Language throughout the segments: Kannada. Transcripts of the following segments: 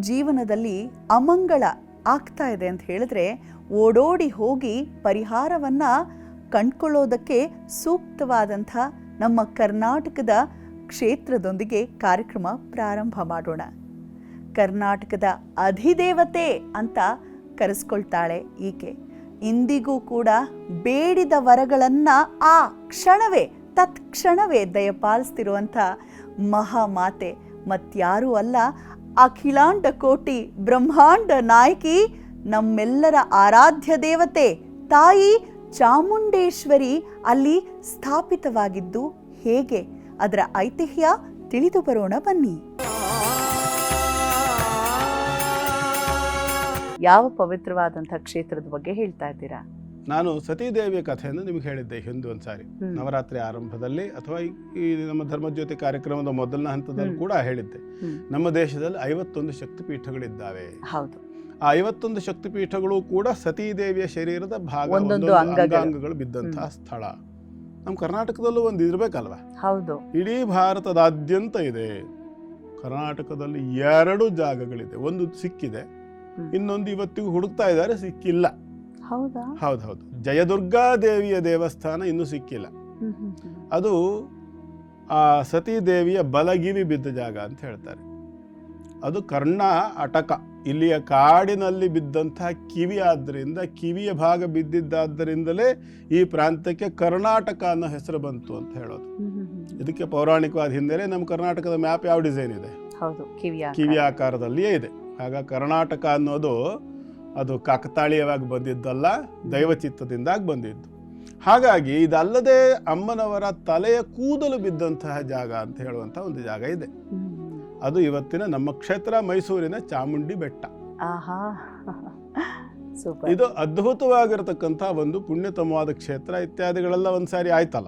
ಜೀವನದಲ್ಲಿ ಅಮಂಗಳ ಆಗ್ತಾ ಇದೆ ಅಂತ ಹೇಳಿದ್ರೆ ಓಡೋಡಿ ಹೋಗಿ ಪರಿಹಾರವನ್ನ ಕಂಡ್ಕೊಳ್ಳೋದಕ್ಕೆ ಸೂಕ್ತವಾದಂಥ ನಮ್ಮ ಕರ್ನಾಟಕದ ಕ್ಷೇತ್ರದೊಂದಿಗೆ ಕಾರ್ಯಕ್ರಮ ಪ್ರಾರಂಭ ಮಾಡೋಣ. ಕರ್ನಾಟಕದ ಅಧಿದೇವತೆ ಅಂತ ಕರೆಸ್ಕೊಳ್ತಾಳೆ ಈಕೆ. ಇಂದಿಗೂ ಕೂಡ ಬೇಡಿದ ವರಗಳನ್ನ ಆ ಕ್ಷಣವೇ, ತತ್ಕ್ಷಣವೇ ದಯಪಾಲಿಸ್ತಿರುವಂಥ ಮಹಾಮಾತೆ. ಮತ್ಯಾರೂ ಅಲ್ಲ ಅಖಿಲಾಂಡ ಕೋಟಿ ಬ್ರಹ್ಮಾಂಡ ನಾಯಕಿ, ನಮ್ಮೆಲ್ಲರ ಆರಾಧ್ಯ ದೇವತೆ, ತಾಯಿ ಚಾಮುಂಡೇಶ್ವರಿ ಅಲ್ಲಿ ಸ್ಥಾಪಿತವಾಗಿದ್ದು ಹೇಗೆ? ಅದರ ಐತಿಹ್ಯ ತಿಳಿದು ಬರೋಣ ಬನ್ನಿ. ಯಾವ ಪವಿತ್ರವಾದಂಥ ಕ್ಷೇತ್ರದ ಬಗ್ಗೆ ಹೇಳ್ತಾ ಇದ್ದೀರಾ? ನಾನು ಸತೀದೇವಿಯ ಕಥೆಯನ್ನು ನಿಮಗೆ ಹೇಳಿದ್ದೆ ಹಿಂದೆ ಒಂದ್ಸಾರಿ. ನವರಾತ್ರಿ ಆರಂಭದಲ್ಲಿ ಅಥವಾ ಈ- ನಮ್ಮ ಧರ್ಮಜ್ಯೋತಿ ಕಾರ್ಯಕ್ರಮದ ಮೊದಲನ ಹಂತದಲ್ಲಿ ಕೂಡ ಹೇಳಿದ್ದೆ. ನಮ್ಮ ದೇಶದಲ್ಲಿ ಐವತ್ತೊಂದು ಶಕ್ತಿಪೀಠಗಳಿದ್ದಾವೆ. ಆ ಐವತ್ತೊಂದು ಶಕ್ತಿಪೀಠಗಳು ಕೂಡ ಸತೀದೇವಿಯ ಶರೀರದ ಭಾಗ. ಅಂಗಾಂಗಗಳು ಬಿದ್ದಂತಹ ಸ್ಥಳ. ನಮ್ಮ ಕರ್ನಾಟಕದಲ್ಲೂ ಒಂದು ಇರಬೇಕಲ್ವಾ? ಹೌದು. ಇಡೀ ಭಾರತದಾದ್ಯಂತ ಇದೆ. ಕರ್ನಾಟಕದಲ್ಲಿ ಎರಡು ಜಾಗಗಳಿದೆ. ಒಂದು ಸಿಕ್ಕಿದೆ. ಇನ್ನೊಂದು ಇವತ್ತಿಗೂ ಹುಡುಕ್ತಾ ಇದ್ದಾರೆ ಸಿಕ್ಕಿಲ್ಲ. ಹೌದಾ? ಹೌದು ಹೌದು ಜಯದುರ್ಗಾ ದೇವಿಯ ದೇವಸ್ಥಾನ ಇನ್ನೂ ಸಿಕ್ಕಿಲ್ಲ. ಅದು ಆ ಸತೀದೇವಿಯ ಬಲಗಿವಿ ಬಿದ್ದ ಜಾಗ ಅಂತ ಹೇಳ್ತಾರೆ. ಅದು ಕರ್ಣ ಅಟಕ. ಇಲ್ಲಿಯ ಕಾಡಿನಲ್ಲಿ ಬಿದ್ದಂತಹ ಕಿವಿ ಆದ್ದರಿಂದ ಕಿವಿಯ ಭಾಗ ಬಿದ್ದಿದ್ದಾದ್ದರಿಂದಲೇ ಈ ಪ್ರಾಂತ್ಯಕ್ಕೆ ಕರ್ನಾಟಕ ಅನ್ನೋ ಹೆಸರು ಬಂತು ಅಂತ ಹೇಳೋದು. ಇದಕ್ಕೆ ಪೌರಾಣಿಕವಾದ ಹಿನ್ನೆಲೆ ನಮ್ಮ ಕರ್ನಾಟಕದ ಮ್ಯಾಪ್ ಯಾವ ಡಿಸೈನ್ ಇದೆ? ಕಿವಿಯ ಕಿವಿ ಆಕಾರದಲ್ಲಿಯೇ ಇದೆ. ಆಗ ಕರ್ನಾಟಕ ಅನ್ನೋದು ಅದು ಕಾಕತಾಳೀಯವಾಗಿ ಬಂದಿದ್ದಲ್ಲ ದೈವಚಿತ್ತದಿಂದಾಗಿ ಬಂದಿದ್ದು. ಹಾಗಾಗಿ ಇದಲ್ಲದೆ ಅಮ್ಮನವರ ತಲೆಯ ಕೂದಲು ಬಿದ್ದಂತಹ ಜಾಗ ಅಂತ ಹೇಳುವಂಥ ಒಂದು ಜಾಗ ಇದೆ. ಅದು ಇವತ್ತಿನ ನಮ್ಮ ಕ್ಷೇತ್ರ ಮೈಸೂರಿನ ಚಾಮುಂಡಿ ಬೆಟ್ಟ. ಇದು ಅದ್ಭುತವಾಗಿರತಕ್ಕಂಥ ಒಂದು ಪುಣ್ಯತಮವಾದ ಕ್ಷೇತ್ರ ಇತ್ಯಾದಿಗಳೆಲ್ಲ ಒಂದ್ಸಾರಿ ಆಯ್ತಲ್ಲ.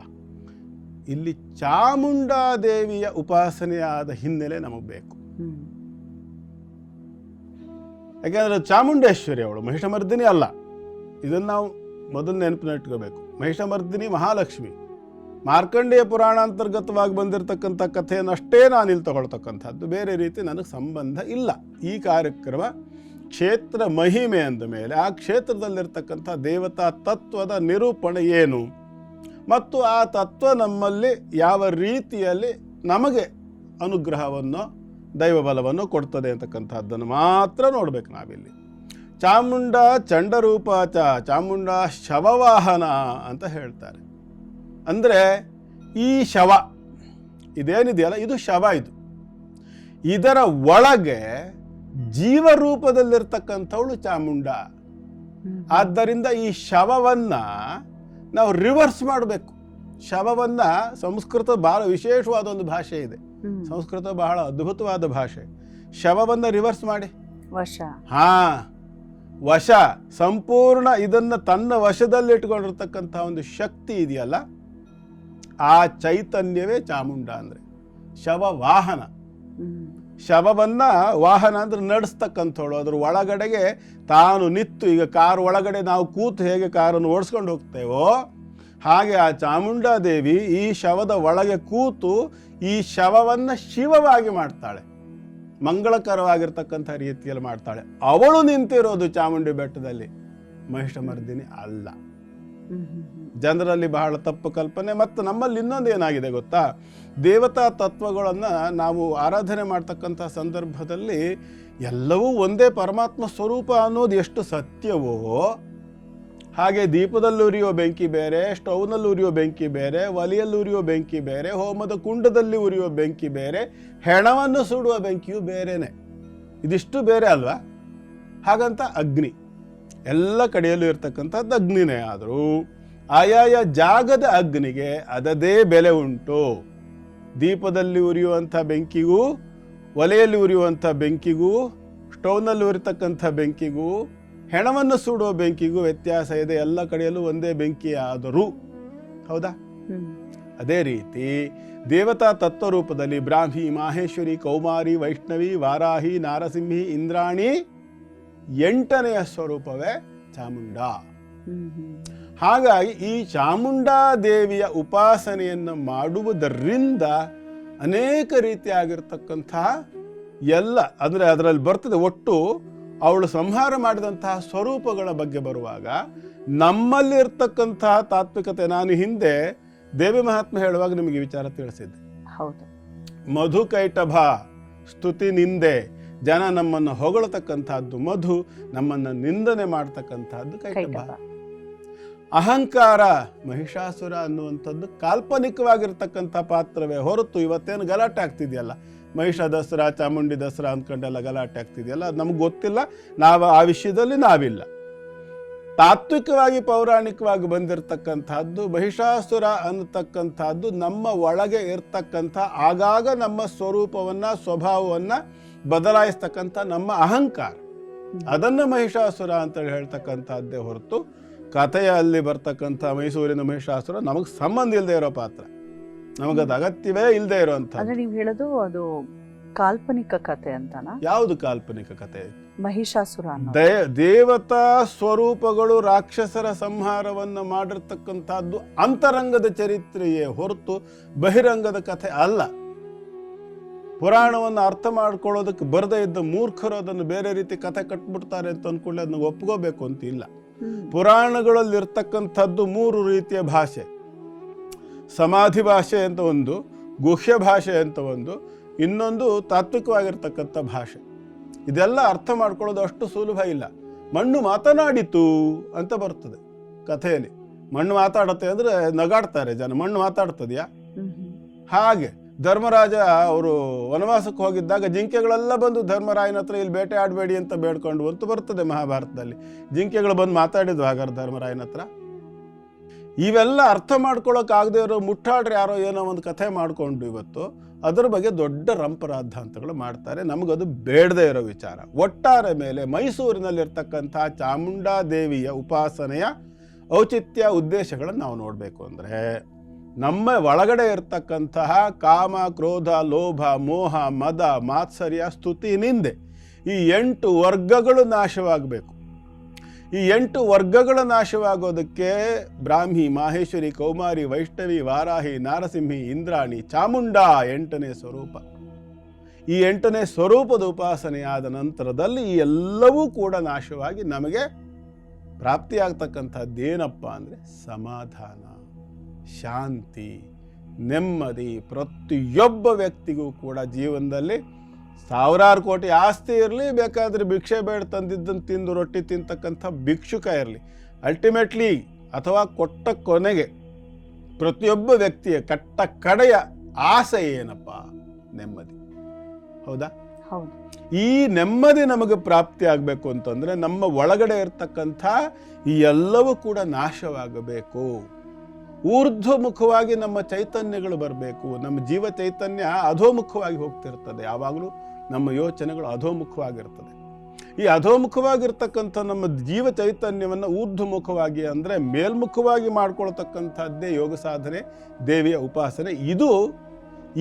ಇಲ್ಲಿ ಚಾಮುಂಡಾದೇವಿಯ ಉಪಾಸನೆಯಾದ ಹಿನ್ನೆಲೆ ನಮಗೆ ಬೇಕು. ಯಾಕೆಂದರೆ ಚಾಮುಂಡೇಶ್ವರಿ ಅವಳು, ಮಹಿಷಮರ್ದಿನಿ ಅಲ್ಲ. ಇದನ್ನು ನಾವು ಮೊದಲು ನೆನಪಿನಿಟ್ಕೋಬೇಕು ಮಹಿಷಮರ್ದಿನಿ ಮಹಾಲಕ್ಷ್ಮಿ. ಮಾರ್ಕಂಡೇಯ ಪುರಾಣ ಅಂತರ್ಗತವಾಗಿ ಬಂದಿರತಕ್ಕಂಥ ಕಥೆಯನ್ನಷ್ಟೇ ನಾನು ಇಲ್ಲಿ ತಗೊಳ್ತಕ್ಕಂಥದ್ದು. ಬೇರೆ ರೀತಿ ನನಗೆ ಸಂಬಂಧ ಇಲ್ಲ. ಈ ಕಾರ್ಯಕ್ರಮ ಕ್ಷೇತ್ರ ಮಹಿಮೆ ಅಂದ ಮೇಲೆ, ಆ ಕ್ಷೇತ್ರದಲ್ಲಿರ್ತಕ್ಕಂಥ ದೇವತಾ ತತ್ವದ ನಿರೂಪಣೆ ಏನು? ಮತ್ತು ಆ ತತ್ವ ನಮ್ಮಲ್ಲಿ ಯಾವ ರೀತಿಯಲ್ಲಿ ನಮಗೆ ಅನುಗ್ರಹವನ್ನು ದೈವ ಬಲವನ್ನು ಕೊಡ್ತದೆ ಅಂತಕ್ಕಂಥದ್ದನ್ನು ಮಾತ್ರ ನೋಡಬೇಕು ನಾವಿಲ್ಲಿ. ಚಾಮುಂಡ ಚಂಡರೂಪಾಚ ಚಾಮುಂಡ ಶವವಾಹನ ಅಂತ ಹೇಳ್ತಾರೆ. ಅಂದರೆ ಈ ಶವ, ಇದೇನಿದೆಯಲ್ಲ? ಇದು ಶವ ಇದು. ಇದರ ಒಳಗೆ ಜೀವರೂಪದಲ್ಲಿರ್ತಕ್ಕಂಥವಳು ಚಾಮುಂಡ. ಆದ್ದರಿಂದ ಈ ಶವವನ್ನು ನಾವು ರಿವರ್ಸ್ ಮಾಡಬೇಕು. ಶವವನ್ನು ಸಂಸ್ಕೃತ ಭಾಳ ವಿಶೇಷವಾದ ಒಂದು ಭಾಷೆ ಇದೆ. ಸಂಸ್ಕೃತ ಬಹಳ ಅದ್ಭುತವಾದ ಭಾಷೆ. ಶವವನ್ನ ರಿವರ್ಸ್ ಮಾಡಿ. ವಶ. ಹಾ. ವಶ. ಸಂಪೂರ್ಣ ಇದನ್ನ ತನ್ನ ವಶದಲ್ಲಿ ಇಟ್ಕೊಂಡಿರ್ತಕ್ಕಂಥ ಒಂದು ಶಕ್ತಿ ಇದೆಯಲ್ಲ ಆ ಚೈತನ್ಯವೇ ಚಾಮುಂಡ ಅಂದ್ರೆ. ಶವ ವಾಹನ. ಶವವನ್ನ ವಾಹನ ಅಂದ್ರೆ ನಡೆಸ್ತಕ್ಕಂಥವಳು. ಅದ್ರ ಒಳಗಡೆಗೆ ತಾನು ನಿತ್ತು ಈಗ ಕಾರ್ ಒಳಗಡೆ ನಾವು ಕೂತು ಹೇಗೆ ಕಾರನ್ನು ಓಡಿಸ್ಕೊಂಡು ಹೋಗ್ತೇವೋ ಹಾಗೆ ಆ ಚಾಮುಂಡಾದೇವಿ ಈ ಶವದ ಒಳಗೆ ಕೂತು ಈ ಶವವನ್ನು ಶಿವವಾಗಿ ಮಾಡ್ತಾಳೆ. ಮಂಗಳಕರವಾಗಿರ್ತಕ್ಕಂಥ ರೀತಿಯಲ್ಲಿ ಮಾಡ್ತಾಳೆ. ಅವಳು ನಿಂತಿರೋದು ಚಾಮುಂಡಿ ಬೆಟ್ಟದಲ್ಲಿ. ಮಹಿಷಮರ್ದಿನಿ ಅಲ್ಲ. ಜನರಲ್ಲಿ ಬಹಳ ತಪ್ಪು ಕಲ್ಪನೆ ಮತ್ತು ನಮ್ಮಲ್ಲಿ ಇನ್ನೊಂದು ಏನಾಗಿದೆ ಗೊತ್ತಾ? ದೇವತಾ ತತ್ವಗಳನ್ನು ನಾವು ಆರಾಧನೆ ಮಾಡ್ತಕ್ಕಂಥ ಸಂದರ್ಭದಲ್ಲಿ ಎಲ್ಲವೂ ಒಂದೇ ಪರಮಾತ್ಮ ಸ್ವರೂಪ ಅನ್ನೋದು ಎಷ್ಟು ಸತ್ಯವೋ ಹಾಗೆ ದೀಪದಲ್ಲಿ ಉರಿಯುವ ಬೆಂಕಿ ಬೇರೆ ಸ್ಟೌವ್ನಲ್ಲಿ ಉರಿಯೋ ಬೆಂಕಿ ಬೇರೆ ಒಲೆಯಲ್ಲಿ ಉರಿಯೋ ಬೆಂಕಿ ಬೇರೆ, ಹೋಮದ ಕುಂಡದಲ್ಲಿ ಉರಿಯೋ ಬೆಂಕಿ ಬೇರೆ, ಹೆಣವನ್ನು ಸುಡುವ ಬೆಂಕಿಯು ಬೇರೆನೆ. ಇದಿಷ್ಟು ಬೇರೆ ಅಲ್ವಾ? ಹಾಗಂತ ಅಗ್ನಿ. ಎಲ್ಲ ಕಡೆಯಲ್ಲೂ ಇರ್ತಕ್ಕಂಥದ್ದು ಅಗ್ನಿನೇ ಆದರೂ, ಆಯಾಯ ಜಾಗದ ಅಗ್ನಿಗೆ ಅದದೇ ಬೆಲೆ ಉಂಟು. ದೀಪದಲ್ಲಿ ಉರಿಯುವಂಥ ಬೆಂಕಿಗೂ ಒಲೆಯಲ್ಲಿ ಉರಿಯುವಂಥ ಬೆಂಕಿಗೂ, ಸ್ಟೌವ್ನಲ್ಲಿ ಉರಿತಕ್ಕಂಥ ಬೆಂಕಿಗೂ ಹೆಣವನ್ನು ಸುಡುವ ಬೆಂಕಿಗೂ ವ್ಯತ್ಯಾಸ ಇದೆ. ಎಲ್ಲ ಕಡೆಯಲ್ಲೂ ಒಂದೇ ಬೆಂಕಿ ಆದರೂ ಹೌದಾ ಅದೇ ರೀತಿ ದೇವತಾ ತತ್ವರೂಪದಲ್ಲಿ ಬ್ರಾಹ್ಮಿ ಮಾಹೇಶ್ವರಿ ಕೌಮಾರಿ ವೈಷ್ಣವಿ ವಾರಾಹಿ ನಾರಸಿಂಹಿ ಇಂದ್ರಾಣಿ ಎಂಟನೆಯ ಸ್ವರೂಪವೇ ಚಾಮುಂಡ. ಹಾಗಾಗಿ ಈ ಚಾಮುಂಡಾ ದೇವಿಯ ಉಪಾಸನೆಯನ್ನು ಮಾಡುವುದರಿಂದ ಅನೇಕ ರೀತಿಯಾಗಿರ್ತಕ್ಕಂತಹ ಎಲ್ಲ ಅಂದರೆ ಅದರಲ್ಲಿ ಬರ್ತದೆ ಒಟ್ಟು ಅವಳು ಸಂಹಾರ ಮಾಡಿದಂತಹ ಸ್ವರೂಪಗಳ ಬಗ್ಗೆ ಬರುವಾಗ ನಮ್ಮಲ್ಲಿ ಇರ್ತಕ್ಕಂತಹ ತಾತ್ವಿಕತೆ ನಾನು ಹಿಂದೆ ದೇವಿ ಮಹಾತ್ಮ ಹೇಳುವಾಗ ನಿಮಗೆ ವಿಚಾರ ತಿಳಿಸಿದ್ದೆ. ಮಧು ಕೈಟಭ ಸ್ತುತಿ ನಿಂದೆ ಜನ ನಮ್ಮನ್ನು ಹೊಗಳತಕ್ಕಂತಹದ್ದು ಮಧು ನಮ್ಮನ್ನು ನಿಂದನೆ ಮಾಡ್ತಕ್ಕಂತಹದ್ದು ಕೈಟಭ. ಕೈಟಭ. ಅಹಂಕಾರ ಮಹಿಷಾಸುರ ಅನ್ನುವಂಥದ್ದು ಕಾಲ್ಪನಿಕವಾಗಿರ್ತಕ್ಕಂಥ ಪಾತ್ರವೇ ಹೊರತು ಇವತ್ತೇನು ಗಲಾಟೆ ಆಗ್ತಿದೆಯಲ್ಲ? ಮಹಿಷ ದಸರಾ, ಚಾಮುಂಡಿ ದಸರಾ ಅಂದ್ಕೊಂಡೆಲ್ಲ ಗಲಾಟೆ ಆಗ್ತಿದೆಯಲ್ಲ ಅದು ನಮ್ಗೆ ಗೊತ್ತಿಲ್ಲ. ನಾವು ಆ ವಿಷಯದಲ್ಲಿ ನಾವಿಲ್ಲ. ತಾತ್ವಿಕವಾಗಿ, ಪೌರಾಣಿಕವಾಗಿ ಬಂದಿರತಕ್ಕಂಥದ್ದು, ಮಹಿಷಾಸುರ ಅನ್ನತಕ್ಕಂಥದ್ದು ನಮ್ಮ ಒಳಗೆ ಇರ್ತಕ್ಕಂಥ, ಆಗಾಗ ನಮ್ಮ ಸ್ವರೂಪವನ್ನ, ಸ್ವಭಾವವನ್ನ ಬದಲಾಯಿಸ್ತಕ್ಕಂಥ ನಮ್ಮ ಅಹಂಕಾರ. ಅದನ್ನು ಮಹಿಷಾಸುರ ಅಂತೇಳಿ ಹೇಳ್ತಕ್ಕಂಥದ್ದೇ ಹೊರತು ಕಥೆಯಲ್ಲಿ ಬರ್ತಕ್ಕಂಥ ಮೈಸೂರಿನ ಮಹಿಷಾಸುರ ನಮಗೆ ಸಂಬಂಧ ಇಲ್ಲದೆ ಇರೋ ಪಾತ್ರ. ನಮಗದು ಅಗತ್ಯವೇ ಇಲ್ಲದೆ ಇರುವಂತ ಅಂದ್ರೆ ನೀವು ಹೇಳೋದು ಅದು ಕಾಲ್ಪನಿಕ ಕಥೆ ಅಂತನಾ? ಯಾವುದು ಕಾಲ್ಪನಿಕ ಕತೆ? ಮಹಿಷಾಸುರ ದೇ ದೇವತಾ ಸ್ವರೂಪಗಳು ರಾಕ್ಷಸರ ಸಂಹಾರವನ್ನು ಮಾಡಿರ್ತಕ್ಕಂಥದ್ದು ಅಂತರಂಗದ ಚರಿತ್ರೆಯೇ ಹೊರತು ಬಹಿರಂಗದ ಕಥೆ ಅಲ್ಲ. ಪುರಾಣವನ್ನು ಅರ್ಥ ಮಾಡ್ಕೊಳ್ಳೋದಕ್ಕೆ ಬರದೇ ಇದ್ದ ಮೂರ್ಖರು ಅದನ್ನು ಬೇರೆ ರೀತಿ ಕಥೆ ಕಟ್ಬಿಡ್ತಾರೆ ಅಂತ ಅಂದ್ಕೊಳ್ಳಿ ಅದನ್ನ ಒಪ್ಕೋಬೇಕು ಅಂತ ಇಲ್ಲ. ಹ್ಮ್. ಪುರಾಣಗಳಲ್ಲಿ ಇರ್ತಕ್ಕಂಥದ್ದು ಮೂರು ರೀತಿಯ ಭಾಷೆ. ಸಮಾಧಿ ಭಾಷೆ ಅಂತ ಒಂದು, ಗುಹ್ಯ ಭಾಷೆ ಅಂತ ಒಂದು, ಇನ್ನೊಂದು ತಾತ್ವಿಕವಾಗಿರ್ತಕ್ಕಂಥ ಭಾಷೆ. ಇದೆಲ್ಲ ಅರ್ಥ ಮಾಡ್ಕೊಳ್ಳೋದು ಅಷ್ಟು ಸುಲಭ ಇಲ್ಲ. ಮಣ್ಣು ಮಾತನಾಡಿತು ಅಂತ ಬರ್ತದೆ ಕಥೆಯಲ್ಲಿ. ಮಣ್ಣು ಮಾತಾಡುತ್ತೆ ಅಂದರೆ ನಗಾಡ್ತಾರೆ ಜನ. ಮಣ್ಣು ಮಾತಾಡ್ತದ್ಯಾ. ಹಾಗೆ. ಧರ್ಮರಾಜ ಅವರು ವನವಾಸಕ್ಕೆ ಹೋಗಿದ್ದಾಗ ಜಿಂಕೆಗಳೆಲ್ಲ ಬಂದು ಧರ್ಮರಾಯನ ಹತ್ರ ಇಲ್ಲಿ ಬೇಟೆ ಆಡಬೇಡಿ ಅಂತ ಬೇಡ್ಕೊಂಡು ಅಂತ ಬರ್ತದೆ ಮಹಾಭಾರತದಲ್ಲಿ. ಜಿಂಕೆಗಳು ಬಂದು ಮಾತಾಡಿದ್ವು ಹಾಗಾದ್ರೆ ಧರ್ಮರಾಯನ ಹತ್ರ. ಇವೆಲ್ಲ ಅರ್ಥ ಮಾಡ್ಕೊಳ್ಳೋಕ್ಕಾಗದೇ ಇರೋ ಮುಟ್ಟಾಡ್ರೆ ಯಾರೋ ಏನೋ ಒಂದು ಕಥೆ ಮಾಡಿಕೊಂಡು ಇವತ್ತು ಅದರ ಬಗ್ಗೆ ದೊಡ್ಡ ರಂಪರಾಧಾಂತಗಳು ಮಾಡ್ತಾರೆ. ನಮಗದು ಬೇಡದೇ ಇರೋ ವಿಚಾರ. ಒಟ್ಟಾರೆ ಮೇಲೆ ಮೈಸೂರಿನಲ್ಲಿರ್ತಕ್ಕಂಥ ಚಾಮುಂಡಾ ದೇವಿಯ ಉಪಾಸನೆಯ ಔಚಿತ್ಯ ಉದ್ದೇಶಗಳನ್ನು ನಾವು ನೋಡಬೇಕು ಅಂದರೆ, ನಮ್ಮ ಒಳಗಡೆ ಇರ್ತಕ್ಕಂತಹ ಕಾಮ, ಕ್ರೋಧ, ಲೋಭ, ಮೋಹ, ಮದ, ಮಾತ್ಸರ್ಯ, ಸ್ತುತಿ, ನಿಂದೆ ಈ ಎಂಟು ವರ್ಗಗಳು ನಾಶವಾಗಬೇಕು. ಈ ಎಂಟು ವರ್ಗಗಳ ನಾಶವಾಗೋದಕ್ಕೆ ಬ್ರಾಹ್ಮಿ, ಮಾಹೇಶ್ವರಿ, ಕೌಮಾರಿ, ವೈಷ್ಣವಿ, ವಾರಾಹಿ, ನಾರಸಿಂಹಿ, ಇಂದ್ರಾಣಿ, ಚಾಮುಂಡಾ ಎಂಟನೇ ಸ್ವರೂಪ. ಈ ಎಂಟನೇ ಸ್ವರೂಪದ ಉಪಾಸನೆಯಾದ ನಂತರದಲ್ಲಿ ಈ ಎಲ್ಲವೂ ಕೂಡ ನಾಶವಾಗಿ ನಮಗೆ ಪ್ರಾಪ್ತಿಯಾಗ್ತಕ್ಕಂಥದ್ದೇನಪ್ಪ ಅಂದರೆ ಸಮಾಧಾನ, ಶಾಂತಿ, ನೆಮ್ಮದಿ. ಪ್ರತಿಯೊಬ್ಬ ವ್ಯಕ್ತಿಗೂ ಕೂಡ ಜೀವನದಲ್ಲಿ ಸಾವಿರಾರು ಕೋಟಿ ಆಸ್ತಿ ಇರಲಿ ಬೇಕಾದರೆ ಭಿಕ್ಷೆ ಬೇಡ ತಂದಿದ್ದನ್ನು ತಿಂದು ರೊಟ್ಟಿ ತಿಂತಕ್ಕಂಥ ಭಿಕ್ಷುಕ ಇರಲಿ. ಅಲ್ಟಿಮೇಟ್ಲಿ ಅಥವಾ ಕೊಟ್ಟ ಕೊನೆಗೆ ಪ್ರತಿಯೊಬ್ಬ ವ್ಯಕ್ತಿಯ ಕಟ್ಟ ಕಡೆಯ ಆಸೆ ಏನಪ್ಪ? ನೆಮ್ಮದಿ. ಹೌದಾ? ಹೌದು. ಈ ನೆಮ್ಮದಿ ನಮಗೆ ಪ್ರಾಪ್ತಿ ಆಗಬೇಕು ಅಂತಂದರೆ ನಮ್ಮ ಒಳಗಡೆ ಇರ್ತಕ್ಕಂಥ ಈ ಎಲ್ಲವೂ ಕೂಡ ನಾಶವಾಗಬೇಕು. ಊರ್ಧ್ವಮುಖವಾಗಿ ನಮ್ಮ ಚೈತನ್ಯಗಳು ಬರಬೇಕು ನಮ್ಮ ಜೀವ ಚೈತನ್ಯ ಅಧೋಮುಖವಾಗಿ ಹೋಗ್ತಿರ್ತದೆ ಯಾವಾಗಲೂ ನಮ್ಮ ಯೋಚನೆಗಳು ಅಧೋಮುಖವಾಗಿರ್ತದೆ. ಈ ಅಧೋಮುಖವಾಗಿರ್ತಕ್ಕಂಥ ನಮ್ಮ ಜೀವ ಚೈತನ್ಯವನ್ನು ಊರ್ಧ್ವಮುಖವಾಗಿ ಅಂದರೆ ಮೇಲ್ಮುಖವಾಗಿ ಮಾಡ್ಕೊಳ್ತಕ್ಕಂಥದ್ದೇ ಯೋಗ ಸಾಧನೆ, ದೇವಿಯ ಉಪಾಸನೆ. ಇದು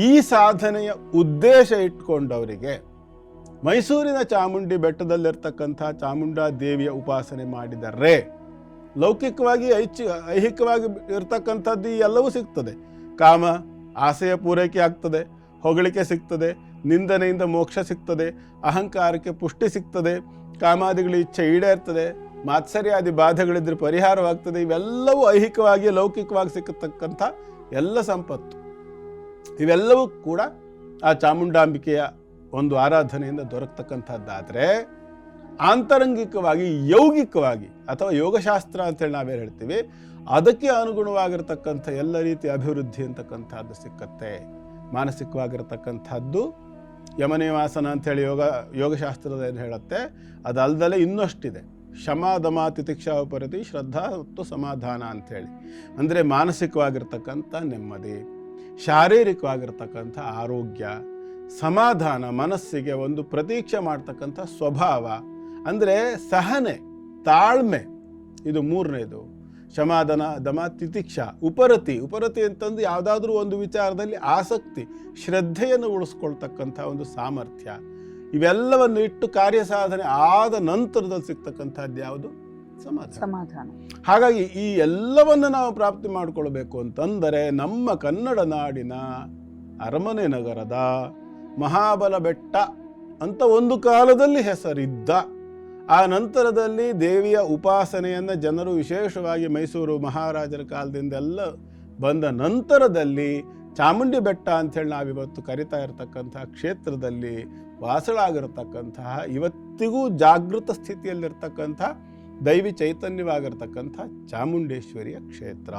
ಈ ಸಾಧನೆಯ ಉದ್ದೇಶ ಇಟ್ಕೊಂಡವರಿಗೆ ಮೈಸೂರಿನ ಚಾಮುಂಡಿ ಬೆಟ್ಟದಲ್ಲಿರ್ತಕ್ಕಂಥ ಚಾಮುಂಡಾ ದೇವಿಯ ಉಪಾಸನೆ ಮಾಡಿದರೆ ಲೌಕಿಕವಾಗಿ, ಐಚ್ಛ, ಐಹಿಕವಾಗಿ ಇರ್ತಕ್ಕಂಥದ್ದು ಎಲ್ಲವೂ ಸಿಗ್ತದೆ. ಕಾಮ, ಆಸೆಯ ಪೂರೈಕೆ ಆಗ್ತದೆ, ಹೊಗಳಿಕೆ ಸಿಗ್ತದೆ ನಿಂದನೆಯಿಂದ ಮೋಕ್ಷ ಸಿಗ್ತದೆ, ಅಹಂಕಾರಕ್ಕೆ ಪುಷ್ಟಿ ಸಿಗ್ತದೆ, ಕಾಮಾದಿಗಳ ಇಚ್ಛೆ ಈಡೇರ್ತದೆ, ಮಾತ್ಸರ್ಯಾದಿ ಬಾಧೆಗಳಿದ್ರೆ ಪರಿಹಾರವಾಗ್ತದೆ, ಇವೆಲ್ಲವೂ ಐಹಿಕವಾಗಿ, ಲೌಕಿಕವಾಗಿ ಸಿಕ್ಕತಕ್ಕಂಥ ಎಲ್ಲ ಸಂಪತ್ತು. ಇವೆಲ್ಲವೂ ಕೂಡ ಆ ಚಾಮುಂಡಾಂಬಿಕೆಯ ಒಂದು ಆರಾಧನೆಯಿಂದ ದೊರಕ್ತಕ್ಕಂಥದ್ದಾದರೆ, ಆಂತರಂಗಿಕವಾಗಿ, ಯೌಗಿಕವಾಗಿ ಅಥವಾ ಯೋಗಶಾಸ್ತ್ರ ಅಂತೇಳಿ ನಾವೇನು ಹೇಳ್ತೀವಿ, ಅದಕ್ಕೆ ಅನುಗುಣವಾಗಿರ್ತಕ್ಕಂಥ ಎಲ್ಲ ರೀತಿಯ ಅಭಿವೃದ್ಧಿ ಅಂತಕ್ಕಂಥದ್ದು ಸಿಕ್ಕತ್ತೆ. ಮಾನಸಿಕವಾಗಿರ್ತಕ್ಕಂಥದ್ದು ಯಮನಿವಾಸನ ಅಂಥೇಳಿ ಯೋಗ, ಯೋಗಶಾಸ್ತ್ರದ ಏನು ಹೇಳುತ್ತೆ? ಅದಲ್ದಲೇ ಇನ್ನಷ್ಟಿದೆ. ಶಮ ದಮ ತಿತಿಕ್ಷಾ ಉಪರತಿ ಶ್ರದ್ಧಾ ಮತ್ತು ಸಮಾಧಾನ ಅಂಥೇಳಿ ಅಂದರೆ ಮಾನಸಿಕವಾಗಿರ್ತಕ್ಕಂಥ ನೆಮ್ಮದಿ, ಶಾರೀರಿಕವಾಗಿರ್ತಕ್ಕಂಥ ಆರೋಗ್ಯ, ಸಮಾಧಾನ, ಮನಸ್ಸಿಗೆ ಒಂದು ಪ್ರತೀಕ್ಷೆ ಮಾಡ್ತಕ್ಕಂಥ ಸ್ವಭಾವ. ಅಂದರೆ ಸಹನೆ, ತಾಳ್ಮೆ, ಇದು ಮೂರನೇದು. ಶಮಾದನ ದಮ ತಿತಿಕ್ಷ ಉಪರತಿ. ಉಪರತಿ ಅಂತಂದು ಯಾವುದಾದ್ರೂ ಒಂದು ವಿಚಾರದಲ್ಲಿ ಆಸಕ್ತಿ ಶ್ರದ್ಧೆಯನ್ನು ಉಳಿಸ್ಕೊಳ್ತಕ್ಕಂಥ ಒಂದು ಸಾಮರ್ಥ್ಯ. ಇವೆಲ್ಲವನ್ನು ಇಟ್ಟು ಕಾರ್ಯ ಸಾಧನೆ ಆದ ನಂತರದಲ್ಲಿ ಸಿಗ್ತಕ್ಕಂಥದ್ದು ಯಾವುದು? ಸಮಾಧಾನ. ಸಮಾಧಾನ. ಹಾಗಾಗಿ ಈ ಎಲ್ಲವನ್ನು ನಾವು ಪ್ರಾಪ್ತಿ ಮಾಡಿಕೊಳ್ಬೇಕು ಅಂತಂದರೆ ನಮ್ಮ ಕನ್ನಡ ನಾಡಿನ ಅರಮನೆ ನಗರದ ಮಹಾಬಲ ಬೆಟ್ಟ ಅಂತ ಒಂದು ಕಾಲದಲ್ಲಿ ಹೆಸರಿದ್ದ ಆ ನಂತರದಲ್ಲಿ ದೇವಿಯ ಉಪಾಸನೆಯನ್ನು ಜನರು ವಿಶೇಷವಾಗಿ ಮೈಸೂರು ಮಹಾರಾಜರ ಕಾಲದಿಂದೆಲ್ಲ ಬಂದ ನಂತರದಲ್ಲಿ ಚಾಮುಂಡಿ ಬೆಟ್ಟ ಅಂಥೇಳಿ ನಾವಿವತ್ತು ಕರಿತಾ ಇರತಕ್ಕಂತಹ ಕ್ಷೇತ್ರದಲ್ಲಿ ವಾಸಳಾಗಿರತಕ್ಕಂತಹ ಇವತ್ತಿಗೂ ಜಾಗೃತ ಸ್ಥಿತಿಯಲ್ಲಿರ್ತಕ್ಕಂಥ, ದೈವಿ ಚೈತನ್ಯವಾಗಿರ್ತಕ್ಕಂಥ ಚಾಮುಂಡೇಶ್ವರಿಯ ಕ್ಷೇತ್ರ.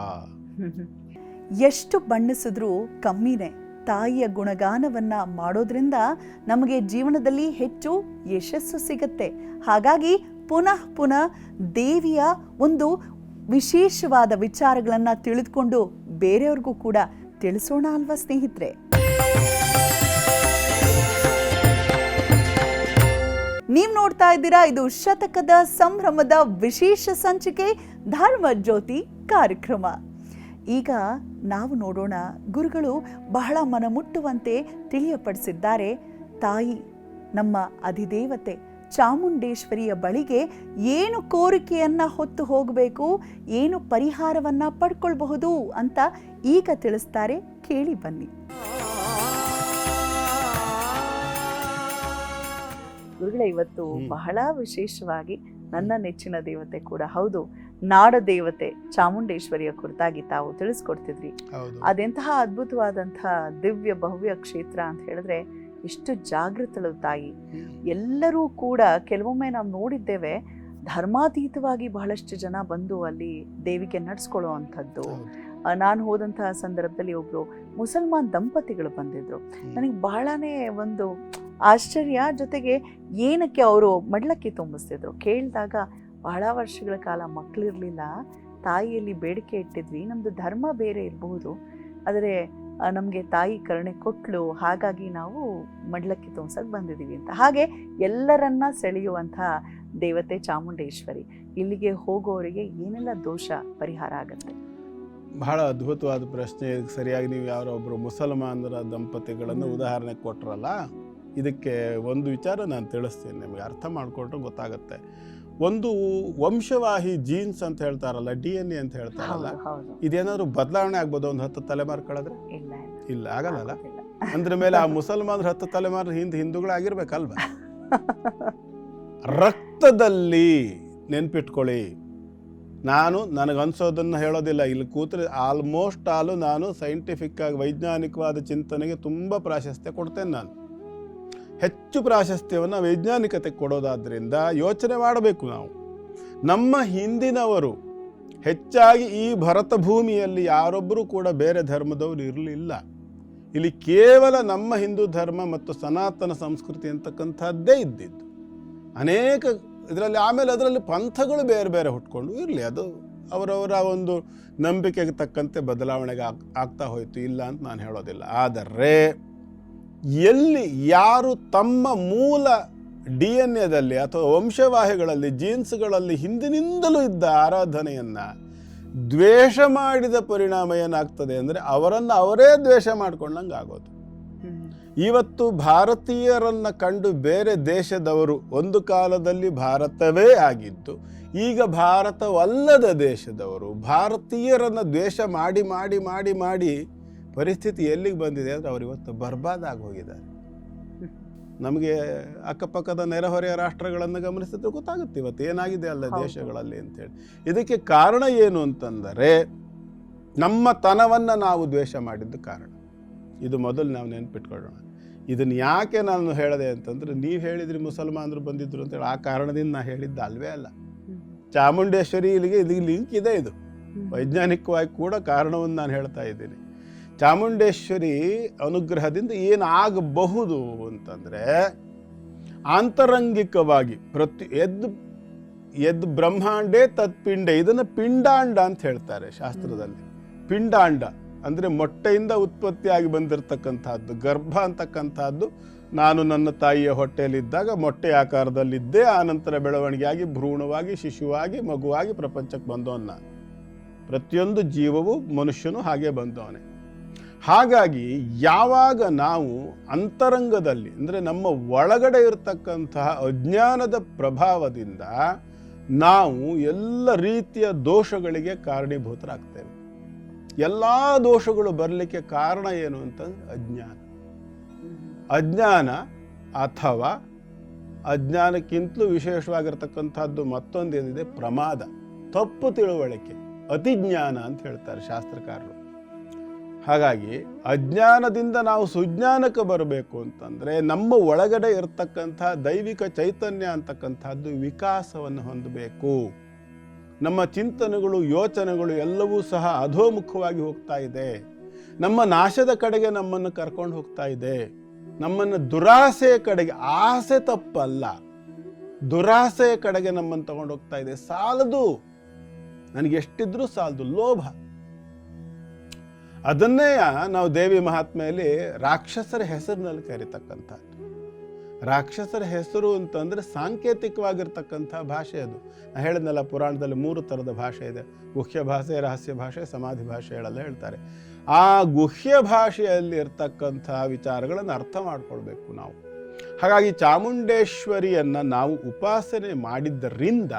ಎಷ್ಟು ಬಣ್ಣಿಸಿದ್ರೂ ಕಮ್ಮಿನೇ. ತಾಯಿಯ ಗುಣಗಾನವನ್ನ ಮಾಡೋದ್ರಿಂದ ನಮಗೆ ಜೀವನದಲ್ಲಿ ಹೆಚ್ಚು ಯಶಸ್ಸು ಸಿಗುತ್ತೆ. ಹಾಗಾಗಿ ಪುನಃ ಪುನಃ ದೇವಿಯ ಒಂದು ವಿಶೇಷವಾದ ವಿಚಾರಗಳನ್ನ ತಿಳಿದುಕೊಂಡು ಬೇರೆಯವ್ರಿಗೂ ಕೂಡ ತಿಳಿಸೋಣ ಅಲ್ವಾ ಸ್ನೇಹಿತರೆ? ನೀವು ನೋಡ್ತಾ ಇದ್ದೀರಾ ಇದು ಶತಕದ ಸಂಭ್ರಮದ ವಿಶೇಷ ಸಂಚಿಕೆ ಧರ್ಮ ಜ್ಯೋತಿ ಕಾರ್ಯಕ್ರಮ. ಈಗ ನಾವು ನೋಡೋಣ. ಗುರುಗಳು ಬಹಳ ಮನಮುಟ್ಟುವಂತೆ ತಿಳಿಯಪಡಿಸಿದ್ದಾರೆ. ತಾಯಿ ನಮ್ಮ ಅಧಿದೇವತೆ ಚಾಮುಂಡೇಶ್ವರಿಯ ಬಳಿಗೆ ಏನು ಕೋರಿಕೆಯನ್ನ ಹೊತ್ತು ಹೋಗಬೇಕು? ಏನು ಪರಿಹಾರವನ್ನ ಪಡ್ಕೊಳ್ಬಹುದು ಅಂತ ಈಗ ತಿಳಿಸ್ತಾರೆ. ಕೇಳಿ ಬನ್ನಿ. ಗುರುಗಳ ಇವತ್ತು ಬಹಳ ವಿಶೇಷವಾಗಿ ನನ್ನ ನೆಚ್ಚಿನ ದೇವತೆ ಕೂಡ. ಹೌದು. ನಾಡ ದೇವತೆ ಚಾಮುಂಡೇಶ್ವರಿಯ ಕುರಿತಾಗಿ ತಾವು ತಿಳಿಸ್ಕೊಡ್ತಿದ್ರಿ ಅದೆಂತಹ ಅದ್ಭುತವಾದಂತಹ ದಿವ್ಯ ಭವ್ಯ ಕ್ಷೇತ್ರ ಅಂತ ಹೇಳಿದ್ರೆ ಎಷ್ಟು ಜಾಗೃತಳು ತಾಯಿ. ಎಲ್ಲರೂ ಕೂಡ ಕೆಲವೊಮ್ಮೆ ನಾವು ನೋಡಿದ್ದೇವೆ ಧರ್ಮಾತೀತವಾಗಿ ಬಹಳಷ್ಟು ಜನ ಬಂದು ಅಲ್ಲಿ ದೇವಿಗೆ ನಡ್ಸ್ಕೊಳ್ಳೋ ಅಂಥದ್ದು ನಾನು ಹೋದಂತಹ ಸಂದರ್ಭದಲ್ಲಿ ಒಬ್ರು ಮುಸಲ್ಮಾನ್ ದಂಪತಿಗಳು ಬಂದಿದ್ರು. ನನಗೆ ಬಹಳನೇ ಒಂದು ಆಶ್ಚರ್ಯ ಜೊತೆಗೆ ಏನಕ್ಕೆ ಅವರು ಮಡ್ಲಕ್ಕಿ ತುಂಬಿಸ್ತಿದ್ರು. ಕೇಳಿದಾಗ ಬಹಳ ವರ್ಷಗಳ ಕಾಲ ಮಕ್ಕಳಿರಲಿಲ್ಲ ತಾಯಿಯಲ್ಲಿ ಬೇಡಿಕೆ ಇಟ್ಟಿದ್ವಿ. ನಮ್ಮದು ಧರ್ಮ ಬೇರೆ ಇರಬಹುದು ಆದರೆ ನಮಗೆ ತಾಯಿ ಕರುಣೆ ಕೊಟ್ಟಳು ಹಾಗಾಗಿ ನಾವು ಮಡ್ಲಕ್ಕಿ ತೋಂಸಕ್ಕೆ ಬಂದಿದ್ದೀವಿ ಅಂತ. ಹಾಗೆ ಎಲ್ಲರನ್ನ ಸೆಳೆಯುವಂಥ ದೇವತೆ ಚಾಮುಂಡೇಶ್ವರಿ. ಇಲ್ಲಿಗೆ ಹೋಗೋರಿಗೆ ಏನೆಲ್ಲ ದೋಷ ಪರಿಹಾರ ಆಗುತ್ತೆ? ಬಹಳ ಅದ್ಭುತವಾದ ಪ್ರಶ್ನೆ. ಸರಿಯಾಗಿ ನೀವು ಯಾರೋ ಒಬ್ಬರು ಮುಸಲ್ಮಾನರ ದಂಪತಿಗಳನ್ನು ಉದಾಹರಣೆ ಕೊಟ್ರಲ್ಲ? ಇದಕ್ಕೆ ಒಂದು ವಿಚಾರ ನಾನು ತಿಳಿಸ್ತೀನಿ. ನಿಮಗೆ ಅರ್ಥ ಮಾಡಿಕೊಂಡ್ರೆ ಗೊತ್ತಾಗುತ್ತೆ. ಒಂದು ವಂಶವಾಹಿ ಜೀನ್ಸ್ ಅಂತ ಹೇಳ್ತಾರಲ್ಲ ಡಿ ಎನ್ ಎ ಅಂತ ಹೇಳ್ತಾರಲ್ಲ ಇದೇನಾದ್ರೂ ಬದಲಾವಣೆ ಆಗ್ಬೋದು ಒಂದು ಹತ್ತು ತಲೆಮಾರು ಕಳೆದ್ರೆ? ಇಲ್ಲ ಆಗಲ್ಲ. ಅಂದ್ರ ಮೇಲೆ ಆ ಮುಸಲ್ಮಾನರು ಹತ್ತು ತಲೆಮಾರು ಹಿಂದೆ ಹಿಂದೂಗಳಾಗಿರ್ಬೇಕಲ್ವಾ? ರಕ್ತದಲ್ಲಿ ನೆನ್ಪಿಟ್ಕೊಳ್ಳಿ. ನಾನು ನನಗನ್ಸೋದನ್ನು ಹೇಳೋದಿಲ್ಲ. ಇಲ್ಲಿ ಕೂತ್ರೆ ಆಲ್ಮೋಸ್ಟ್ ಆಲು ನಾನು ಸೈಂಟಿಫಿಕ್ ಆಗಿ ವೈಜ್ಞಾನಿಕವಾದ ಚಿಂತನೆಗೆ ತುಂಬ ಪ್ರಾಶಸ್ತ್ಯ ಕೊಡ್ತೇನೆ ನಾನು. ಹೆಚ್ಚು ಪ್ರಾಶಸ್ತ್ಯವನ್ನು ವೈಜ್ಞಾನಿಕತೆ ಕೊಡೋದಾದ್ದರಿಂದ ಯೋಚನೆ ಮಾಡಬೇಕು ನಾವು. ನಮ್ಮ ಹಿಂದಿನವರು ಹೆಚ್ಚಾಗಿ ಈ ಭರತ ಭೂಮಿಯಲ್ಲಿ ಯಾರೊಬ್ಬರೂ ಕೂಡ ಬೇರೆ ಧರ್ಮದವರು ಇರಲಿಲ್ಲ. ಇಲ್ಲಿ ಕೇವಲ ನಮ್ಮ ಹಿಂದೂ ಧರ್ಮ ಮತ್ತು ಸನಾತನ ಸಂಸ್ಕೃತಿ ಅಂತಕ್ಕಂಥದ್ದೇ ಇದ್ದಿದ್ದು. ಅನೇಕ ಇದರಲ್ಲಿ ಆಮೇಲೆ ಅದರಲ್ಲಿ ಪಂಥಗಳು ಬೇರೆ ಬೇರೆ ಹುಟ್ಕೊಂಡು ಇರಲಿ, ಅದು ಅವರವರ ಒಂದು ನಂಬಿಕೆಗೆ ತಕ್ಕಂತೆ ಬದಲಾವಣೆಗೆ ಆಗ್ತಾ ಹೋಯಿತು, ಇಲ್ಲ ಅಂತ ನಾನು ಹೇಳೋದಿಲ್ಲ. ಆದರೆ ಎಲ್ಲಿ ಯಾರು ತಮ್ಮ ಮೂಲ ಡಿ ಎನ್ ಎದಲ್ಲಿ ಅಥವಾ ವಂಶವಾಹಿಗಳಲ್ಲಿ ಜೀನ್ಸ್ಗಳಲ್ಲಿ ಹಿಂದಿನಿಂದಲೂ ಇದ್ದ ಆರಾಧನೆಯನ್ನು ದ್ವೇಷ ಮಾಡಿದ ಪರಿಣಾಮ ಏನಾಗ್ತದೆ ಅಂದರೆ ಅವರನ್ನು ಅವರೇ ದ್ವೇಷ ಮಾಡ್ಕೊಂಡಂಗೆ ಆಗೋದು. ಇವತ್ತು ಭಾರತೀಯರನ್ನು ಕಂಡು ಬೇರೆ ದೇಶದವರು ಒಂದು ಕಾಲದಲ್ಲಿ ಭಾರತವೇ ಆಗಿತ್ತು ಈಗ ಭಾರತವಲ್ಲದ ದೇಶದವರು ಭಾರತೀಯರನ್ನು ದ್ವೇಷ ಮಾಡಿ ಮಾಡಿ ಮಾಡಿ ಮಾಡಿ ಪರಿಸ್ಥಿತಿ ಎಲ್ಲಿಗೆ ಬಂದಿದೆ ಅಂದರೆ ಅವರು ಇವತ್ತು ಬರ್ಬಾದಾಗಿ ಹೋಗಿದ್ದಾರೆ. ನಮಗೆ ಅಕ್ಕಪಕ್ಕದ ನೆರೆಹೊರೆಯ ರಾಷ್ಟ್ರಗಳನ್ನು ಗಮನಿಸಿದ್ರೆ ಗೊತ್ತಾಗುತ್ತೆ ಇವತ್ತು ಏನಾಗಿದೆ ಅಲ್ಲ. ದೇಶಗಳಲ್ಲಿ ಅಂತೇಳಿ. ಇದಕ್ಕೆ ಕಾರಣ ಏನು ಅಂತಂದರೆ ನಮ್ಮ ತನವನ್ನು ನಾವು ದ್ವೇಷ ಮಾಡಿದ್ದು ಕಾರಣ. ಇದು ಮೊದಲು ನಾವು ನೆನ್ಪಿಟ್ಕೊಳ್ಳೋಣ. ಇದನ್ನು ಯಾಕೆ ನಾನು ಹೇಳಿದೆ ಅಂತಂದ್ರೆ ನೀವು ಹೇಳಿದ್ರಿ ಮುಸಲ್ಮಾನರು ಬಂದಿದ್ರು ಅಂತೇಳಿ ಆ ಕಾರಣದಿಂದ ನಾನು ಹೇಳಿದ್ದು ಅಲ್ವೇ ಅಲ್ಲ. ಚಾಮುಂಡೇಶ್ವರಿ ಇಲ್ಲಿಗೆ ಇಲ್ಲಿಗೆ ಲಿಂಕ್ ಇದೆ ಇದು. ವೈಜ್ಞಾನಿಕವಾಗಿ ಕೂಡ ಕಾರಣವನ್ನು ನಾನು ಹೇಳ್ತಾ ಇದ್ದೀನಿ. ಚಾಮುಂಡೇಶ್ವರಿ ಅನುಗ್ರಹದಿಂದ ಏನಾಗಬಹುದು ಅಂತಂದರೆ ಆಂತರಂಗಿಕವಾಗಿ ಪ್ರತಿ ಎದ್ದು ಎದ್ದು ಬ್ರಹ್ಮಾಂಡೇ ತತ್ಪಿಂಡೆ, ಇದನ್ನು ಪಿಂಡಾಂಡ ಅಂತ ಹೇಳ್ತಾರೆ ಶಾಸ್ತ್ರದಲ್ಲಿ. ಪಿಂಡಾಂಡ ಅಂದರೆ ಮೊಟ್ಟೆಯಿಂದ ಉತ್ಪತ್ತಿಯಾಗಿ ಬಂದಿರತಕ್ಕಂಥದ್ದು ಗರ್ಭ ಅಂತಕ್ಕಂಥದ್ದು ನಾನು ನನ್ನ ತಾಯಿಯ ಹೊಟ್ಟೆಯಲ್ಲಿದ್ದಾಗ ಮೊಟ್ಟೆ ಆಕಾರದಲ್ಲಿದ್ದೆ ಆನಂತರ ಬೆಳವಣಿಗೆಯಾಗಿ, ಭ್ರೂಣವಾಗಿ, ಶಿಶುವಾಗಿ, ಮಗುವಾಗಿ ಪ್ರಪಂಚಕ್ಕೆ ಬಂದವನ್ನ. ಪ್ರತಿಯೊಂದು ಜೀವವು ಮನುಷ್ಯನು ಹಾಗೆ ಬಂದವನೇ. ಹಾಗಾಗಿ ಯಾವಾಗ ನಾವು ಅಂತರಂಗದಲ್ಲಿ, ಅಂದರೆ ನಮ್ಮ ಒಳಗಡೆ ಇರತಕ್ಕಂತಹ ಅಜ್ಞಾನದ ಪ್ರಭಾವದಿಂದ ನಾವು ಎಲ್ಲ ರೀತಿಯ ದೋಷಗಳಿಗೆ ಕಾರಣೀಭೂತರಾಗ್ತೇವೆ. ಎಲ್ಲ ದೋಷಗಳು ಬರಲಿಕ್ಕೆ ಕಾರಣ ಏನು ಅಂತಂದ್ರೆ ಅಜ್ಞಾನ. ಅಜ್ಞಾನ ಅಥವಾ ಅಜ್ಞಾನಕ್ಕಿಂತಲೂ ವಿಶೇಷವಾಗಿರ್ತಕ್ಕಂಥದ್ದು ಮತ್ತೊಂದೇನಿದೆ? ಪ್ರಮಾದ. ತಪ್ಪು ತಿಳುವಳಿಕೆ. ಅತಿಜ್ಞಾನ ಅಂತ ಹೇಳ್ತಾರೆ ಶಾಸ್ತ್ರಕಾರರು. ಹಾಗಾಗಿ ಅಜ್ಞಾನದಿಂದ ನಾವು ಸುಜ್ಞಾನಕ್ಕೆ ಬರಬೇಕು ಅಂತಂದರೆ ನಮ್ಮ ಒಳಗಡೆ ಇರತಕ್ಕಂಥ ದೈವಿಕ ಚೈತನ್ಯ ಅಂತಕ್ಕಂಥದ್ದು ವಿಕಾಸವನ್ನು ಹೊಂದಬೇಕು. ನಮ್ಮ ಚಿಂತನೆಗಳು, ಯೋಚನೆಗಳು ಎಲ್ಲವೂ ಸಹ ಅಧೋಮುಖವಾಗಿ ಹೋಗ್ತಾ ಇದೆ. ನಮ್ಮ ನಾಶದ ಕಡೆಗೆ ನಮ್ಮನ್ನು ಕರ್ಕೊಂಡು ಹೋಗ್ತಾ ಇದೆ. ನಮ್ಮನ್ನು ದುರಾಸೆಯ ಕಡೆಗೆ, ಆಸೆ ತಪ್ಪಲ್ಲ. ದುರಾಸೆಯ ಕಡೆಗೆ ನಮ್ಮನ್ನು ತಗೊಂಡು ಹೋಗ್ತಾ ಇದೆ. ಸಾಲದು. ನನಗೆ ಎಷ್ಟಿದ್ರೂ ಸಾಲದು. ಲೋಭ. ಅದನ್ನೇ ನಾವು ದೇವಿ ಮಹಾತ್ಮೆಯಲ್ಲಿ ರಾಕ್ಷಸರ ಹೆಸರಿನಲ್ಲಿ ಕರೀತಕ್ಕಂಥದ್ದು. ರಾಕ್ಷಸರ ಹೆಸರು ಅಂತಂದ್ರೆ ಸಾಂಕೇತಿಕವಾಗಿರ್ತಕ್ಕಂಥ ಭಾಷೆ ಅದು. ನಾನು ಹೇಳಿದ್ನಲ್ಲ ಪುರಾಣದಲ್ಲಿ ಮೂರು ಥರದ ಭಾಷೆ ಇದೆ. ಗುಹ್ಯ ಭಾಷೆ, ರಹಸ್ಯ ಭಾಷೆ, ಸಮಾಧಿ ಭಾಷೆಗಳೆಲ್ಲ ಹೇಳ್ತಾರೆ. ಆ ಗುಹ್ಯ ಭಾಷೆಯಲ್ಲಿ ಇರ್ತಕ್ಕಂಥ ವಿಚಾರಗಳನ್ನು ಅರ್ಥ ಮಾಡಿಕೊಳ್ಬೇಕು ನಾವು. ಹಾಗಾಗಿ ಚಾಮುಂಡೇಶ್ವರಿಯನ್ನು ನಾವು ಉಪಾಸನೆ ಮಾಡಿದ್ದರಿಂದ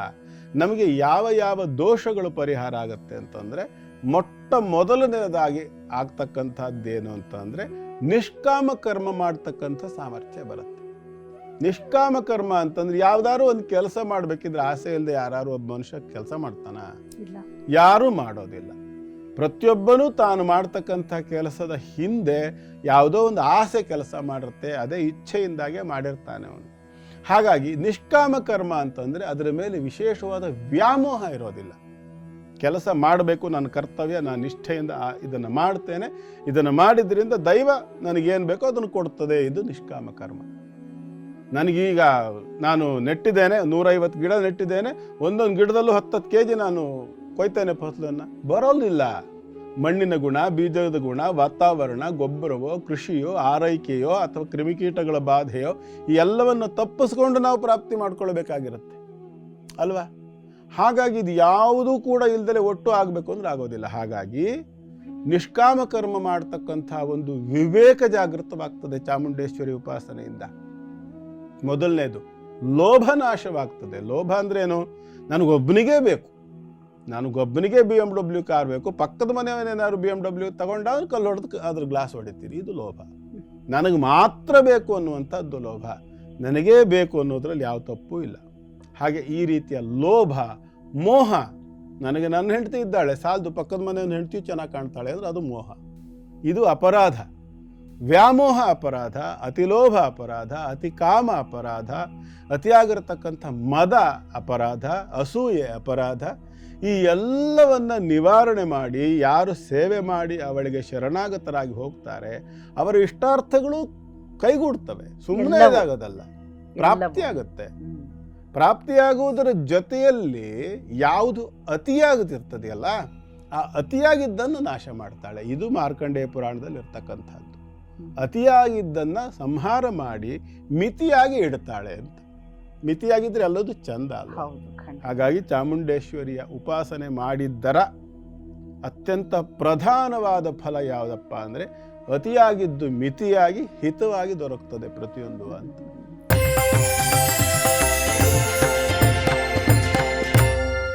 ನಮಗೆ ಯಾವ ಯಾವ ದೋಷಗಳು ಪರಿಹಾರ ಆಗುತ್ತೆ ಅಂತಂದರೆ ಮೊಟ್ಟ ಮೊದಲನೇದಾಗಿ ಆಗ್ತಕ್ಕಂಥದ್ದೇನು ಅಂತಂದರೆ ನಿಷ್ಕಾಮ ಕರ್ಮ ಮಾಡ್ತಕ್ಕಂಥ ಸಾಮರ್ಥ್ಯ ಬರುತ್ತೆ. ನಿಷ್ಕಾಮ ಕರ್ಮ ಅಂತಂದ್ರೆ ಯಾವ್ದಾದ್ರು ಒಂದು ಕೆಲಸ ಮಾಡಬೇಕಿದ್ರೆ ಆಸೆ ಇಲ್ಲದೆ ಯಾರು ಒಬ್ಬ ಮನುಷ್ಯ ಕೆಲಸ ಮಾಡ್ತಾನ? ಯಾರೂ ಮಾಡೋದಿಲ್ಲ. ಪ್ರತಿಯೊಬ್ಬನೂ ತಾನು ಮಾಡ್ತಕ್ಕಂಥ ಕೆಲಸದ ಹಿಂದೆ ಯಾವುದೋ ಒಂದು ಆಸೆ ಕೆಲಸ ಮಾಡಿರುತ್ತೆ ಅದೇ ಇಚ್ಛೆಯಿಂದಾಗೆ ಮಾಡಿರ್ತಾನೆ ಅವನು. ಹಾಗಾಗಿ ನಿಷ್ಕಾಮ ಕರ್ಮ ಅಂತಂದರೆ ಅದರ ಮೇಲೆ ವಿಶೇಷವಾದ ವ್ಯಾಮೋಹ ಇರೋದಿಲ್ಲ. ಕೆಲಸ ಮಾಡಬೇಕು ನನ್ನ ಕರ್ತವ್ಯ ನಾನು ನಿಷ್ಠೆಯಿಂದ ಇದನ್ನು ಮಾಡ್ತೇನೆ. ಇದನ್ನು ಮಾಡಿದ್ರಿಂದ ದೈವ ನನಗೇನು ಬೇಕೋ ಅದನ್ನು ಕೊಡ್ತದೆ. ಇದು ನಿಷ್ಕಾಮ ಕರ್ಮ. ನನಗೀಗ ನಾನು ನೆಟ್ಟಿದ್ದೇನೆ, ನೂರೈವತ್ತು ಗಿಡ ನೆಟ್ಟಿದ್ದೇನೆ. ಒಂದೊಂದು ಗಿಡದಲ್ಲೂ ಹತ್ತತ್ತು ಕೆ ಜಿ ನಾನು ಕೊಯ್ತೇನೆ ಫಸಲನ್ನು. ಬರೋದಿಲ್ಲ. ಮಣ್ಣಿನ ಗುಣ, ಬೀಜದ ಗುಣ, ವಾತಾವರಣ, ಗೊಬ್ಬರವೋ, ಕೃಷಿಯೋ, ಆರೈಕೆಯೋ ಅಥವಾ ಕ್ರಿಮಿಕೀಟಗಳ ಬಾಧೆಯೋ, ಈ ಎಲ್ಲವನ್ನು ತಪ್ಪಿಸ್ಕೊಂಡು ನಾವು ಪ್ರಾಪ್ತಿ ಮಾಡ್ಕೊಳ್ಬೇಕಾಗಿರುತ್ತೆ. ಅಲ್ವಾ? ಹಾಗಾಗಿ ಇದು ಯಾವುದೂ ಕೂಡ ಇಲ್ದಲೆ ಒಟ್ಟು ಆಗಬೇಕು ಅಂದ್ರೆ ಆಗೋದಿಲ್ಲ. ಹಾಗಾಗಿ ನಿಷ್ಕಾಮ ಕರ್ಮ ಮಾಡ್ತಕ್ಕಂಥ ಒಂದು ವಿವೇಕ ಜಾಗೃತವಾಗ್ತದೆ ಚಾಮುಂಡೇಶ್ವರಿ ಉಪಾಸನೆಯಿಂದ. ಮೊದಲನೇದು, ಲೋಭ ನಾಶವಾಗ್ತದೆ. ಲೋಭ ಅಂದ್ರೇನು ನನಗೊಬ್ಬನಿಗೇ ಬೇಕು. ನನಗೊಬ್ಬನಿಗೆ ಬಿ ಎಂ ಡಬ್ಲ್ಯೂ ಕಾರ್ ಬೇಕು. ಪಕ್ಕದ ಮನೆಯವನೇನಾದ್ರು ಬಿ ಎಂ ಡಬ್ಲ್ಯೂ ತಗೊಂಡ ಕಲ್ಲು ಹೊಡೆದು ಅದ್ರ ಗ್ಲಾಸ್ ಹೊಡಿತೀರಿ. ಇದು ಲೋಭ. ನನಗೆ ಮಾತ್ರ ಬೇಕು ಅನ್ನುವಂಥದ್ದು ಲೋಭ. ನನಗೇ ಬೇಕು ಅನ್ನೋದ್ರಲ್ಲಿ ಯಾವ ತಪ್ಪು ಇಲ್ಲ. ಹಾಗೆ ಈ ರೀತಿಯ ಲೋಭ ಮೋಹ ನನಗೆ ನನ್ನ ಹೆಂಡತಿ ಇದ್ದಾಳೆ ಸಾಲದು ಪಕ್ಕದ ಮನೆಯವನ ಹೆಂಡತಿಯು ಚೆನ್ನಾಗಿ ಕಾಣ್ತಾಳೆ ಅಂದರೆ ಅದು ಮೋಹ. ಇದು ಅಪರಾಧ. ವ್ಯಾಮೋಹ ಅಪರಾಧ ಅತಿಲೋಭ ಅಪರಾಧ ಅತಿ ಕಾಮ ಅಪರಾಧ ಅತಿಯಾಗಿರತಕ್ಕಂಥ ಮದ ಅಪರಾಧ ಅಸೂಯೆ ಅಪರಾಧ ಈ ಎಲ್ಲವನ್ನು ನಿವಾರಣೆ ಮಾಡಿ ಯಾರು ಸೇವೆ ಮಾಡಿ ಅವಳಿಗೆ ಶರಣಾಗತರಾಗಿ ಹೋಗ್ತಾರೆ ಅವರ ಇಷ್ಟಾರ್ಥಗಳು ಕೈಗೂಡ್ತವೆ. ಸುಮ್ಮನೆ ಆಗೋದಲ್ಲ ಇದಾಗೋದಲ್ಲ. ಪ್ರಾಪ್ತಿಯಾಗುತ್ತೆ. ಪ್ರಾಪ್ತಿಯಾಗುವುದರ ಜೊತೆಯಲ್ಲಿ ಯಾವುದು ಅತಿಯಾಗದಿರ್ತದೆಯಲ್ಲ ಆ ಅತಿಯಾಗಿದ್ದನ್ನು ನಾಶ ಮಾಡ್ತಾಳೆ. ಇದು ಮಾರ್ಕಂಡೇಯ ಪುರಾಣದಲ್ಲಿ ಇರ್ತಕ್ಕಂಥದ್ದು. ಅತಿಯಾಗಿದ್ದನ್ನು ಸಂಹಾರ ಮಾಡಿ ಮಿತಿಯಾಗಿ ಇಡ್ತಾಳೆ ಅಂತ. ಮಿತಿಯಾಗಿದ್ರೆ ಎಲ್ಲದು ಚಂದ ಅಲ್ಲ ಹಾಗಾಗಿ ಚಾಮುಂಡೇಶ್ವರಿಯ ಉಪಾಸನೆ ಮಾಡಿದ್ದರ ಅತ್ಯಂತ ಪ್ರಧಾನವಾದ ಫಲ ಯಾವುದಪ್ಪ ಅಂದರೆ ಅತಿಯಾಗಿದ್ದು ಮಿತಿಯಾಗಿ ಹಿತವಾಗಿ ದೊರಕ್ತದೆ ಪ್ರತಿಯೊಂದು ಅಂತ.